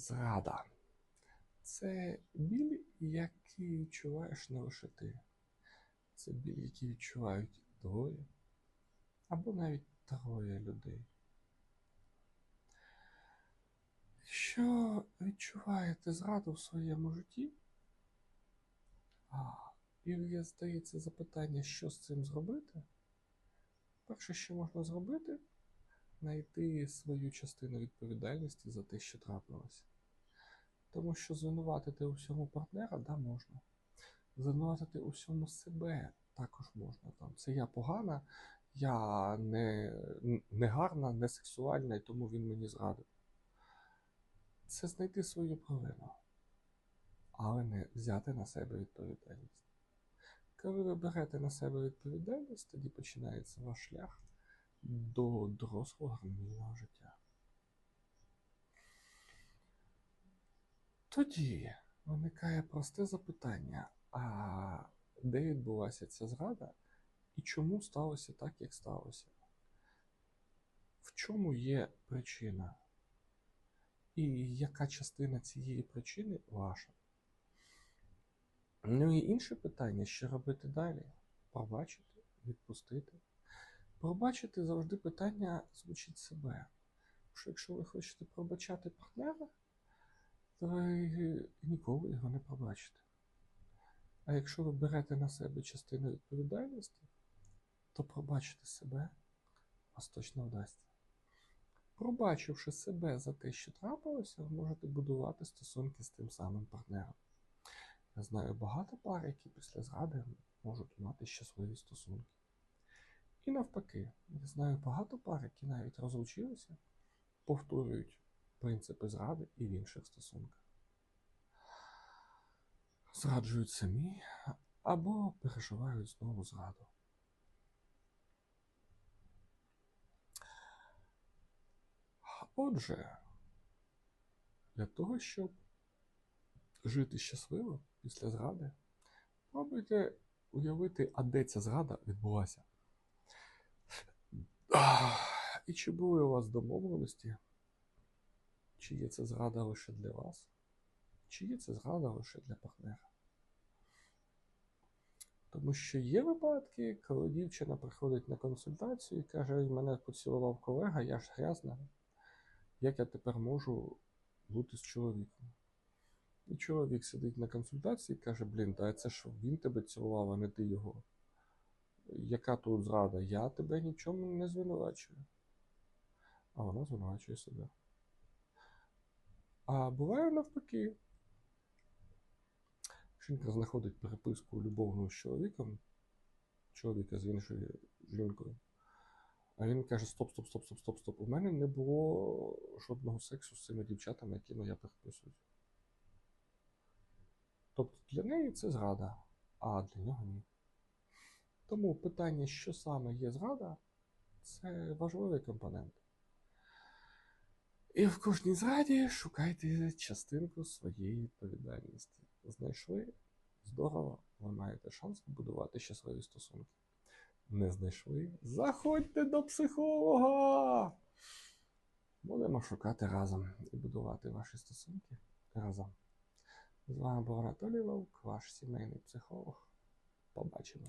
Зрада. Це біль, який відчуваєш не лише ти. Це біль, який відчувають двоє або навіть троє людей. Якщо відчуваєте зраду в своєму житті, і здається запитання, що з цим зробити, перше, що можна зробити, знайти свою частину відповідальності за те, що трапилося. Тому що звинуватити у всьому партнера да, можна. Звинуватити у всьому себе також можна. Там, це я погана, я не, не гарна, не сексуальна, і тому він мені зрадив. Це знайти свою провину, але не взяти на себе відповідальність. Коли ви берете на себе відповідальність, тоді починається ваш шлях до дорослого гармонійного життя. Тоді виникає просте запитання: а де відбулася ця зрада і чому сталося так, як сталося? В чому є причина? І яка частина цієї причини ваша? Ну і інше питання, що робити далі? Пробачити, відпустити. Пробачити завжди питання звучить себе. Що якщо ви хочете пробачати партнера, то ви ніколи його не пробачите. А якщо ви берете на себе частину відповідальності, то пробачити себе вас точно вдасться. Пробачивши себе за те, що трапилося, ви можете будувати стосунки з тим самим партнером. Я знаю багато пар, які після зради можуть мати щасливі стосунки. І навпаки, я знаю багато пар, які навіть розлучилися, повторюють принципи зради і в інших стосунках. Зраджують самі або переживають знову зраду. Отже, для того, щоб жити щасливо після зради, пробуйте уявити, а де ця зрада відбулася. І чи були у вас домовленості? Чи є це зрада лише для вас? Чи є це зрада лише для партнера? Тому що є випадки, коли дівчина приходить на консультацію і каже, мене поцілував колега, я ж грязна. Як я тепер можу бути з чоловіком? І чоловік сидить на консультації і каже: Блін, та це ж він тебе цілував, а не ти його. Яка тут зрада? Я тебе нічому не звинувачую. А вона звинувачує себе. А буває навпаки. Жінка знаходить переписку любовну з чоловіком, чоловіка з іншою жінкою. А він каже: Стоп, стоп, стоп, стоп, стоп, стоп. У мене не було жодного сексу з цими дівчатами, якими я переписуюсь. Тобто для неї це зрада, а для нього ні. Тому питання, що саме є зрада, це важливий компонент. І в кожній зраді шукайте частинку своєї відповідальності. Знайшли здорово, ви маєте шанс побудувати щасливі стосунки. Не знайшли? Заходьте до психолога! Будемо шукати разом і будувати ваші стосунки разом. З вами був Анатолій Вовк, ваш сімейний психолог. Побачимось.